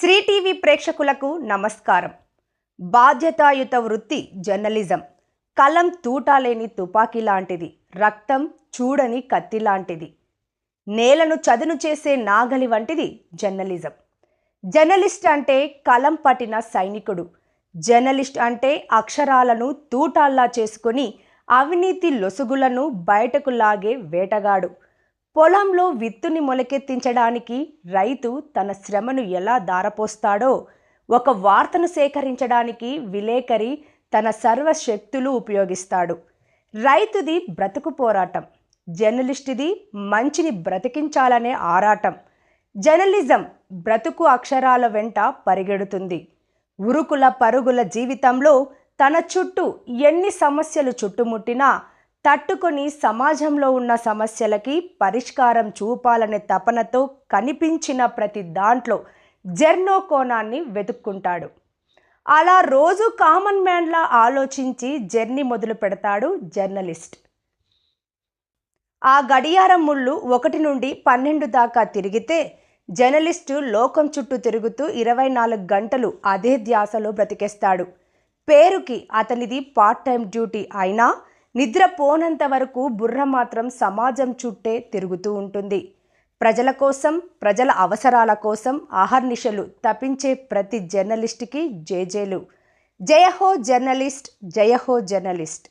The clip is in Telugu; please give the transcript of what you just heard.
శ్రీ టీవీ ప్రేక్షకులకు నమస్కారం. బాధ్యతాయుత వృత్తి జర్నలిజం. కలం తూటాలేని తుపాకీ లాంటిది. రక్తం చూడని కత్తి లాంటిది. నేలను చదును చేసే నాగలి వంటిది జర్నలిజం. జర్నలిస్ట్ అంటే కలం పట్టిన సైనికుడు. జర్నలిస్ట్ అంటే అక్షరాలను తూటాల్లా చేసుకొని అవినీతి లొసుగులను బయటకు లాగే వేటగాడు. పొలంలో విత్తుని మొలకెత్తించడానికి రైతు తన శ్రమను ఎలా దారపోస్తాడో ఒక వార్తను సేకరించడానికి విలేకరి తన సర్వశక్తులు ఉపయోగిస్తాడు. రైతుది బ్రతుకు పోరాటం జర్నలిస్టుది మంచిని బ్రతికించాలనే ఆరాటం. జర్నలిజం బ్రతుకు అక్షరాల వెంట పరిగెడుతుంది. ఉరుకుల పరుగుల జీవితంలో తన చుట్టూ ఎన్ని సమస్యలు చుట్టుముట్టినా తట్టుకొని సమాజంలో ఉన్న సమస్యలకి పరిష్కారం చూపాలనే తపనతో కనిపించిన ప్రతి దాంట్లో జెర్నో కోణాన్ని వెతుక్కుంటాడు. అలా రోజు కామన్ మ్యాన్లా ఆలోచించి జర్నీ మొదలు పెడతాడు జర్నలిస్ట్. ఆ గడియారం ముళ్ళు ఒకటి నుండి పన్నెండు దాకా తిరిగితే జర్నలిస్టు లోకం చుట్టూ తిరుగుతూ ఇరవై నాలుగు గంటలు అదే ధ్యాసలో బ్రతికేస్తాడు. పేరుకి అతనిది పార్ట్ టైం డ్యూటీ అయినా నిద్రపోనంత వరకు బుర్ర మాత్రం సమాజం చుట్టే తిరుగుతూ ఉంటుంది. ప్రజల కోసం ప్రజల అవసరాల కోసం ఆహర్నిశలు తప్పించే ప్రతి జర్నలిస్ట్కి జేజేలు. జయహో జర్నలిస్ట్ జయహో జర్నలిస్ట్.